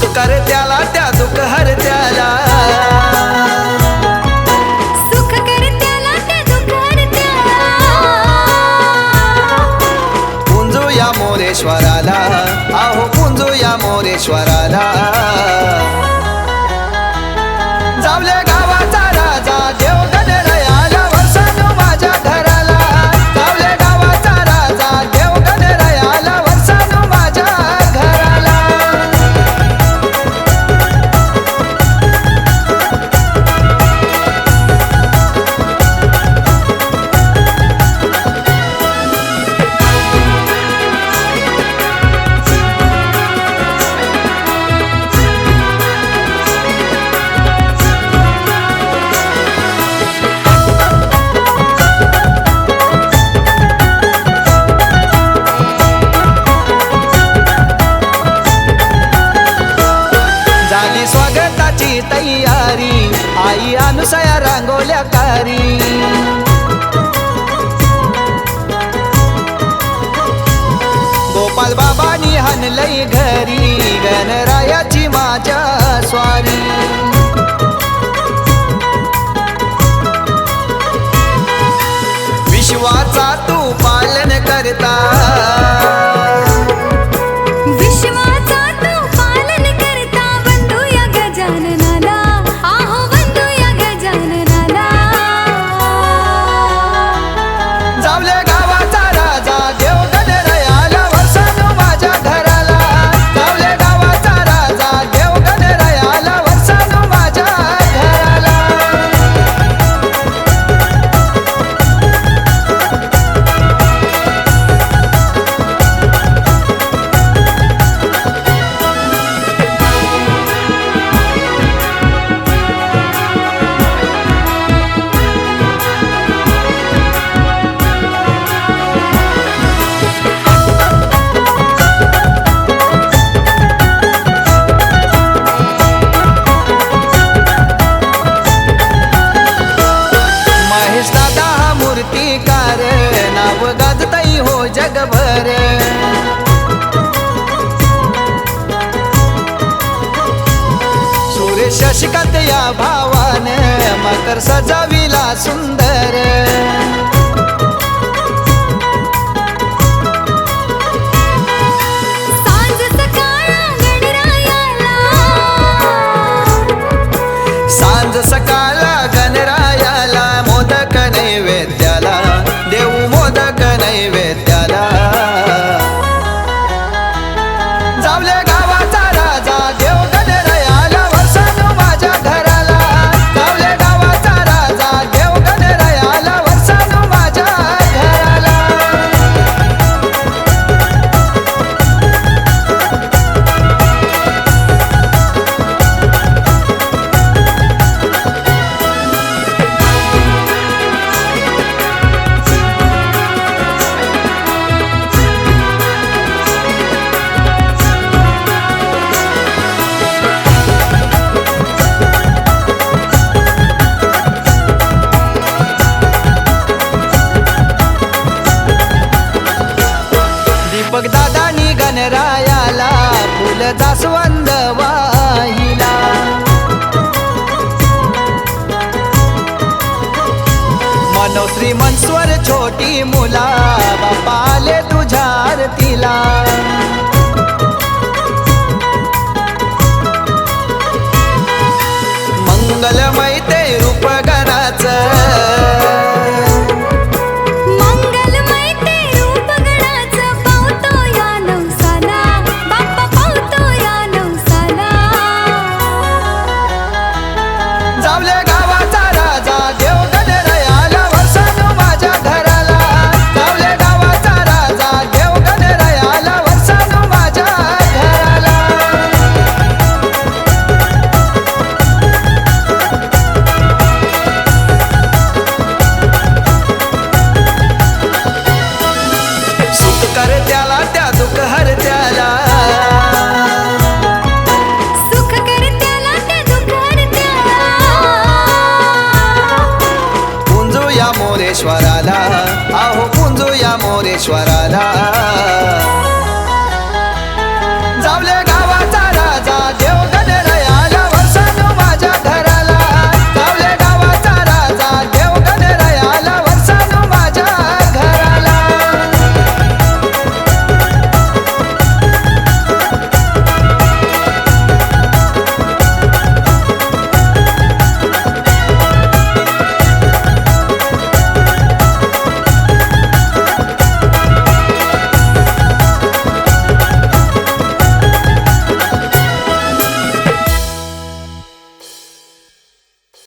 सुख कर त्याला त्या दुख हर त्याला. या मोरेश्वरा. तयारी आई अनुसया रांगोल्या कारी गोपाल बाबानी हनलई घरी गणरायाची माझ्या स्वारी विश्वास नाव गाजताई हो जगभर. सुरेश शशिकांत या भावान मकर सजाविला सुंदर. दीपक गणरायाला फुल जास्वंद वाहिला. मनोश्री मनस्वर छोटी मुला